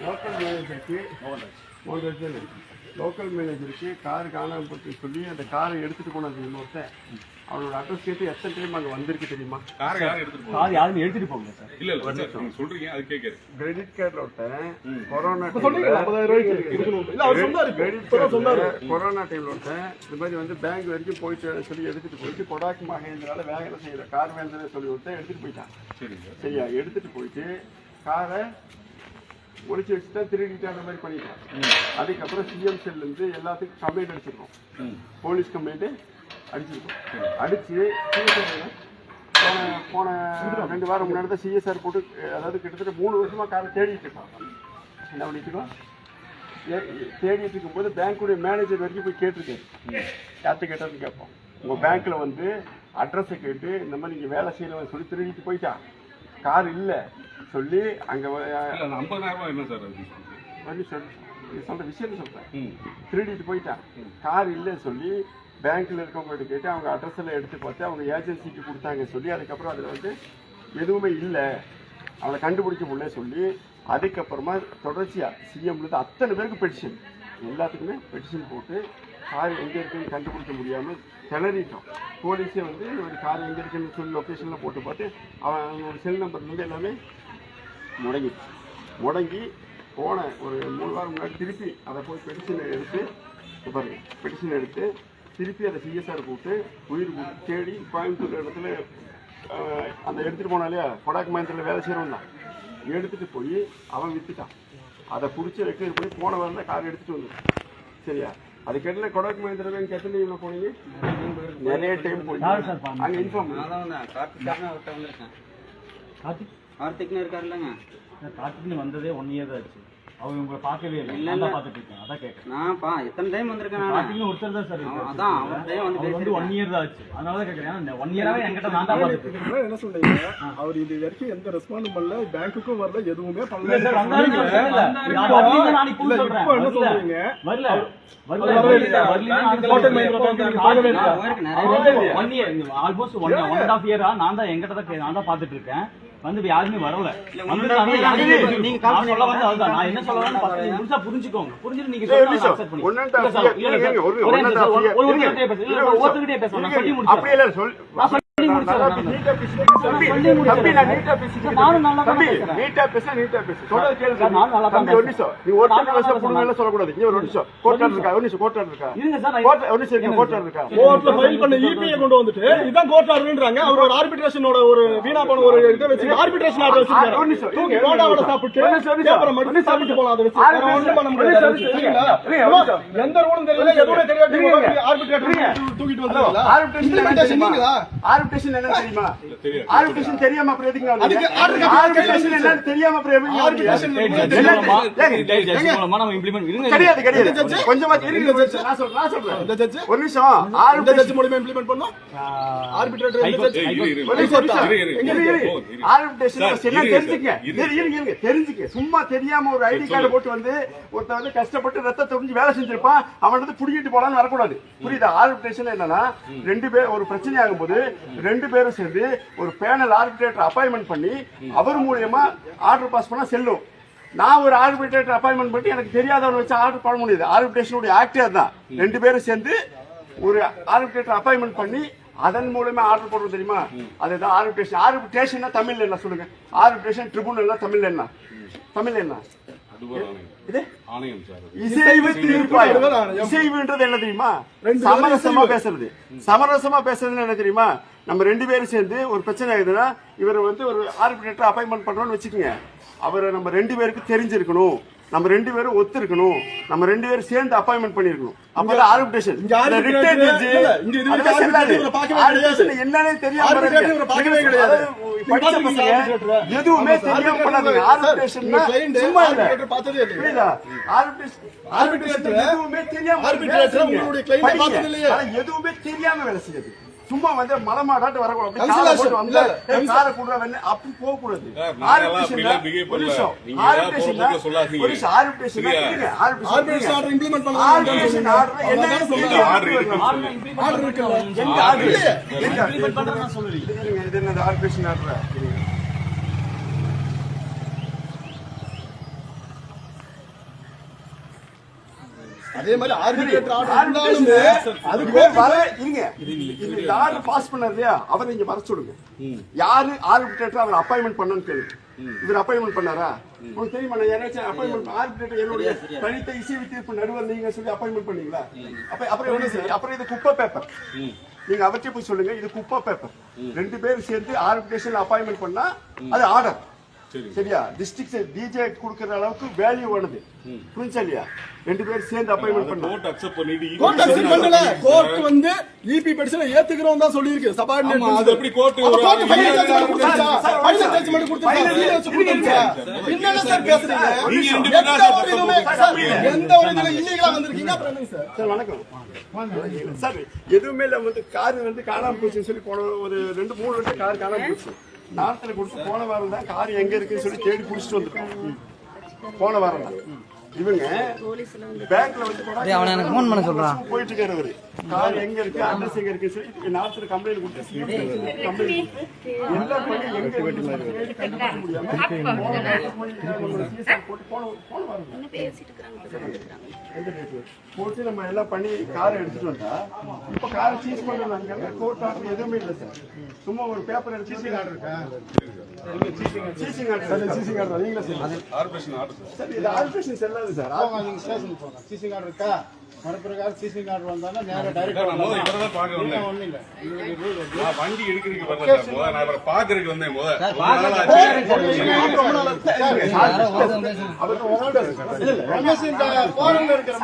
Local மேனேஜருக்கு local மேனேஜருக்கு car காணாமல் சொல்லி அந்த காரை எடுத்துகிட்டு போனது இன்னொருத்தன் அவனோட அட்ரஸ் கேட்டு எத்தனை டைம் அங்கே வந்திருக்கு தெரியுமா? காரை யாரும் எடுத்துட்டு போகணும் கார் யாருமே எடுத்துட்டு போங்க சார். இல்ல இல்ல நீங்க சொல்றீங்க அது கேட்கறது கிரெடிட் கார்டில் ஒருத்தன் கொரோனா கிரெடிட் கார்டு கொரோனா டைம்ல ஒருத்தன் இந்த மாதிரி வந்து பேங்க் வரைக்கும் போயிட்டு சொல்லி எடுத்துட்டு போயிட்டு கொடாக் மகேந்திரால வேலை செய்யற கார் வேந்தரே சொல்லி ஒருத்தன் எடுத்துட்டு போயிட்டான். சரிங்க. சார் சரியா? எடுத்துட்டு போயிட்டு காரை ஒளிச்சு வச்சுட்டா திருடிட்டு அந்த மாதிரி பண்ணிட்டான். அதுக்கப்புறம் சிஎம் செல்ல இருந்து எல்லாத்துக்கும் கம்ப்ளைண்ட் அடிச்சிருக்கோம். போலீஸ் கம்ப்ளைண்ட் அடிச்சிருக்கோம் அடிச்சு CSR போன போன ரெண்டு வாரம் முன்னாடி தான் சிஎஸ்ஆர் போட்டு அதாவது கிட்டத்தட்ட மூணு வருஷமா காரை தேடிட்டு இருக்கான். என்ன பண்ணிட்டு இருக்கோம் ஏ- தேடிட்டு இருக்கும்போது பேங்க்குடைய மேனேஜர் வரைக்கும் போய் கேட்டிருக்காரு. யார்கிட்ட கேட்டாருன்னு கேட்போம். உங்க பேங்க்ல வந்து அட்ரஸை கேட்டு இந்த மாதிரி நீங்க வேலை செய்யறவன் சொல்லி திருடிட்டு போயிட்டான். கார் இல்ல. சொல்லி அங்க ஐம்பதாயிரம் என்ன சார் அது? வந்து சொல் நீ சொல்ற விஷயத்தை சொல்றேன் ம். திருடிட்டு போயிட்டான். கார் இல்லைன்னு சொல்லி பேங்க்கில் இருக்கவங்கள்ட்ட கேட்டு அவங்க அட்ரஸ் எல்லாம் எடுத்து பார்த்து அவங்க ஏஜென்சிக்கு கொடுத்தாங்க சொல்லி அதுக்கப்புறம் அதில் வந்து எதுவுமே இல்லை. அவளை கண்டுபிடிக்க முடியல சொல்லி அதுக்கப்புறமா தொடர்ச்சியாக சிஎம்லேருந்து அத்தனை பேருக்கு பெட்டிஷன் எல்லாத்துக்குமே பெட்டிஷன் போட்டு கார் எங்கே இருக்குன்னு கண்டுபிடிக்க முடியாமல் திணறிட்டோம். போலீஸே வந்து ஒரு கார் எங்கே இருக்குன்னு சொல்லி லொக்கேஷனில் போட்டு பார்த்து அவன் ஒரு செல் நம்பர்லேருந்து எல்லாமே முடங்கி முடங்கி போன ஒரு மூணு வாரம் முன்னாடி திருப்பி அதை போய் பெட்டிஷன் எடுத்து பாருங்கள் பாருங்க பெட்டிஷன் எடுத்து திருப்பி அதை சிஎஸ்ஆர் கூப்பிட்டு உயிர் தேடி கோயம்புத்தூர் இடத்துல அந்த எடுத்துகிட்டு போனா இல்லையா கொடாக் மயந்திரில் வேலை செய்கிறவன் தான். எடுத்துகிட்டு போய் அவன் விற்றுட்டான் அதை பிடிச்சி ரெக்கவர் பண்ணி போன வாரம் தான் கார் எடுத்துகிட்டு வந்து சரியா? அது கேட்டல கொடாக் பேங்க் எத்தனை டைம் போனீங்க? நிறைய டைம் போய்? அங்கே இன்ஃபார்ம் கார்த்திக் கார்த்திக்னு இருக்காருல்லங்க. கார்த்திக்னு வந்ததே ஒன் இயர் தான் ஆச்சு. அவங்க உங்களை பார்க்கவே இல்லை இல்ல, பார்த்துட்டு இருக்கேன் அதான் கேட்கறேன் நான் பா எத்தனை டைம் வந்திருக்கேன் நான் கார்த்திக்னு ஒருத்தர் தான் சார் அதான், வந்து அவர் வந்து பேசியிருக்கேன். ஒன் இயர் தான் ஆச்சு அதனால தான் கேட்கறேன் ஒன் இயராவே என்கிட்ட நான் தான் பார்த்துட்டு என்ன சொல்றீங்க அவர் இது வரைக்கும் எந்த ரெஸ்பாண்டும் பண்ணல பேங்க்குக்கும் வரல எதுவுமே பண்ணல சார் வந்தாரு நீங்க- சார், இல்ல. நான் இப்போ சொல்றேன். இப்போ என்ன வரல. சொல்றீங்க? வரல. வரல. அவர் வரவே இல்லையா? வரலீங்க, நான் கோட்டை சொல்றேன். மயிலை பார்க்க நீங்க பார்க்கவே போகவே இல்லையா? போயிருக்கேன், நிறைய அவர் பேர் வந்து one year, almost one- one and half year ஆ நான் தான் என்கிட்ட தான் நான் தான் பார்த்துட்டு இருக்கேன் வந்து இப்ப யாருமே வரல நீங்க- சொல்ல வந்து பண்ணி அதுதான். நான் என்ன சொல்ல நீங்க முழுசா புரிஞ்சுக்கோங்க புரிஞ்சுட்டு நீங்க ஏய், சொல்றதை நிமிஷம். accept பண்ணி- ஒன் அண்ட் இல்ல ஹாஃப் சார், இயர் இல்ல சார், இருங்க, ஒரு ஒரே ஒன் அண்ட் நிமிஷம், ஹாஃப் ஒரு- இயர் ஒரு இருங்க. ஒருத்தர்கிட்டயே பேசு. இல்ல, இருங்க, ஒரு ஒருத்தர்கிட்டயே பேச வேணாம். சொல்லி முடிச்சிடுறேன். ஒரு பேசுறேன். நிமிஷம். நீ ஒருத்தர் நானும் நல்லா பேச தான் பொண்ணு மேல சொல்லக்கூடாது. இங்க ஒரு நிமிஷம். கோர்ட் ஆர்டர் இருக்கா? ஒரு நிமிஷம், கோர்ட் ஆர்டர் இருக்கா? இருங்க சார், நான் கோர்ட்- ஒரு நிமிஷம் இருங்க, கோர்ட் ஆர்டர் இருக்கா? கோர்ட்ல ஃபைல் பண்ண இபிஐ கொண்டு வந்துட்டு இதான் கோர்ட் ஆர்டர்ன்றாங்க அவர் ஒரு ஆர்பிட்ரேஷனோட ஒரு வீணா போன ஒரு இதை வச்சு ஆர்பிட்ரேஷன் ஆர்டர் ஒரு வச்சிருக்காரு. நிமிஷம், தூக்கி இருங்க, போண்டாவோட ஒரு சாப்பிட்டு போலாம் அதை வச்சு. வேற ஒண்ணும் பண்ண முடியாது. எந்த ரூலும் தெரியல. எதுவுமே தெரியாது. ஆர்பிட்ரேட்டர் தூக்கிட்டு என்னன்னு தெரியுமா? தெரியாம அப்புறம் எதுக்கு வந்தீங்க? என்னன்னு தெரியாம அப்புறம் எப்படி மூலமா, நம்ம இருங்க. கிடையாது கிடையாது? கொஞ்சமா இருங்க? நான் சொல்றேன் நான் சொல்றேன். ஒரு நிமிஷம் மூலமா பண்ணோம்? ஆர்பிட்ரேட்டர் என்ன இருங்க, இருங்க, தெரிஞ்சுக்க. சும்மா தெரியாம ஒரு ஐடி கார்டு போட்டு வந்து ஒருத்தன் வந்து கஷ்டப்பட்டு ரத்தத்தை உறிஞ்சி வேலை செஞ்சிருப்பான். அவன் வந்து புடிங்கிட்டு போலான்னு வரக்கூடாது. புரியுதா? ஆர்பிட்ரேஷன் என்னன்னா ரெண்டு பேர் ஒரு பிரச்சனை ஆகும்போது ரெண்டு ரெண்டு பேரும் சேர்ந்து ஒரு பேனல் ஆர்பிட்ரேட்டர் அப்பாயின்மெண்ட் பண்ணி அவர் மூலியமா ஆர்டர் பாஸ் பண்ணா செல்லும். நான் ஒரு ஆர்பிட்ரேட்டர் அப்பாயின்மெண்ட் பண்ணி எனக்கு தெரியாதவன் வச்சு ஆர்டர் பண்ண முடியாது. ஆர்பிட்ரேஷனுடைய ஆக்டே தான் ரெண்டு பேரும் சேர்ந்து ஒரு ஆர்பிட்ரேட்டர் அப்பாயின்மெண்ட் பண்ணி அதன் மூலமா ஆர்டர் போடுறது தெரியுமா? அதுதான் ஆர்பிட்ரேஷன் ஆர்பிட்ரேஷன் தமிழ்ல என்ன சொல்லுங்க? ஆர்பிட்ரேஷன் ட்ரிபுனல் தமிழ்ல என்ன? தமிழ்ல என்ன? இசைவுன்றது என்ன தெரியுமா? சமரசமா பேசுறது. சமரசமா பேசுறதுன்னு என்ன தெரியுமா? நம்ம ரெண்டு பேரும் சேர்ந்து ஒரு பிரச்சனை ஆகுதுன்னா இவரை வந்து ஒரு ஆர்பிட்ரேட்டர் அப்பாயின்மெண்ட் பண்றோம்னு வச்சுக்கோங்க. அவரை நம்ம ரெண்டு பேருக்கு தெரிஞ்சிருக்கணும். நம்ம ரெண்டு பேரும் ஒத்து இருக்கணும் நம்ம ரெண்டு பேரும் சேர்ந்து அப்பாயின்மெண்ட் பண்ணிருக்கணும். அப்பதான் ஆர்பிட்ரேஷன். என்னன்னே தெரியாம? எதுவுமே தெரியாம பண்ணாதீங்க client சும்மா இல்ல? புரியுதா? ஆர்பிட்ரேஷன் எதுவுமே தெரியாம எதுவுமே தெரியாம வேலை செய்யுது. சும்மா வந்து மலமாடாட்டு வரக்கூடாது. வந்து, காரை கூடுறா வெண்ணெய், அப்படி போக கூடாது சார், நாங்கெல்லாம் அப்படிலாம் behave ஒரு பண்ணல. நிமிஷம். நீங்க ஏதாவது Arbitration போற போக்குல சொல்லாதீங்க. ஒரு நிமிஷம். Arbitration சரியா? இருங்க. Arbitration ஆர்பிட்ரேஷன் இருங்க. ஆர்டர் இம்ப்ளிமெண்ட் Arbitration பண்ணலாம் order என்ன அதான் சொல்லுங்க. சொல்றேன். ஆர்டர் இருக்குன்னு ஆர்டர் சொல்லுங்க. implement ஆர்டர் இருக்குல்ல? பண்ணுங்க. எங்க ஆர்டர் ஆர்டர்? இருக்கு. எங்க implement பண்றேன்னு நான் சொல்லலையே. இது இருங்க, இது என்னது arbitration order? இருங்க. அதே மாதிரி ஆர்பிட்ரேட்டர் ஆர்டர் Arbitration இருந்தாலுமே அது இவர் வர இருங்க இந்த ஆர்டர் பாஸ் பண்ணார் இல்லையா? அவரை இங்க வர சொல்லுங்க. யாரு ஆர்பிட்ரேட்டர் அவர் அப்பாயின்மெண்ட் பண்ணணும்னு கேளுங்க இவர் அப்பாயின்மெண்ட் பண்ணாரா? உங்களுக்கு தெரியுமா நான் யாராச்சும் அப்பாயின்மெண்ட் ஆர்பிட்ரேட்டர் என்னுடைய தனித்த இசைவு தீர்ப்பு நடுவர் நீங்க சொல்லி அப்பாயின்மெண்ட் பண்ணீங்களா? அப்ப அப்புறம் என்ன செய்ய அப்புறம் இது குப்பை பேப்பர் நீங்க அவர்கிட்ட போய் சொல்லுங்க இது குப்பை பேப்பர் ரெண்டு பேரும் சேர்ந்து ஆர்பிட்ரேஷன் அப்பாயின்மெண்ட் பண்ணா அது ஆர்டர் சரியா? டிஸ்ட்ரிக்ட் டிஜே கொடுக்கற அளவுக்கு வேல்யூ வருது புரிஞ்சா இல்லையா ரெண்டு பேரும் சேர்ந்து அப்பாயின்மெண்ட் பண்ணா கோர்ட் அக்செப்ட் பண்ணிட்டு கோர்ட் அக்செப்ட் பண்ணல. கோர்ட் வந்து இபி பெட்டிஷனை ஏத்துக்கிறோம் தான் சொல்லியிருக்கு. ஆமா, அது எப்படி final நிமிஷம். judgment கொடுத்துருச்சா? Final seal வச்சு கொடுத்துருச்சா? என்னென்ன சார் பேசுறீங்க? நீங்க சார் சார், தப்பு எந்த ஒரு இதுல ஆ வந்திருக்கீங்க, அப்புறம் சார்? சார் வணக்கம். சார் எதுவுமே இல்ல வந்து கார் வந்து காணாம போச்சுன்னு சொல்லி போன ஒரு ரெண்டு மூணு வருஷம் கார் காணாம போச்சு. நாரத்தில் கொடுத்து போன வாரம் தான் கார் எங்கே இருக்குன்னு சொல்லி தேடி பிடிச்சிட்டு வந்துருக்கோம் போன வாரம் தான் இவங்க பேங்க்ல வந்து அவனை எனக்கு phone பண்ண சொல்றான். போயிட்டு இருக்காரு அவரு கார் எங்க இருக்கு அட்ரஸ் எங்க இருக்கு சொல்லி நாரத்தில் கம்ப்ளைண்ட் கொடுத்து கம்ப்ளைண்ட் எல்லாம் பண்ணி எங்க போட்டு நம்ம எல்லாம் பண்ணி காரை எடுத்துட்டு வந்தா இப்ப காரை சீஸ் பண்றாங்க கோர்ட் ஆர்டர் எதுவுமே இல்ல சார். சும்மா ஒரு பேப்பர் எடுத்து சீசிங் ஆர்டர் இருக்கா? சீசிங் ஆர்டர் சீசிங் ஆர்டர் நீங்களே சொல்லுங்க ஆர்பிரேஷன் ஆர்டர் சார் இது ஆல்ட்ரேஷன் செல்லாது சார் சிசிங் கார்டு இருக்கா மறுபிரகாரம் சிசிங் கார்டு வந்தாலும் நேரா நான் டைரக்ட் பார்க்க ஒண்ணும் இல்ல வண்டி எடுக்கிறதுக்கு வரல நான் இவரை வந்தேன் இருக்கிற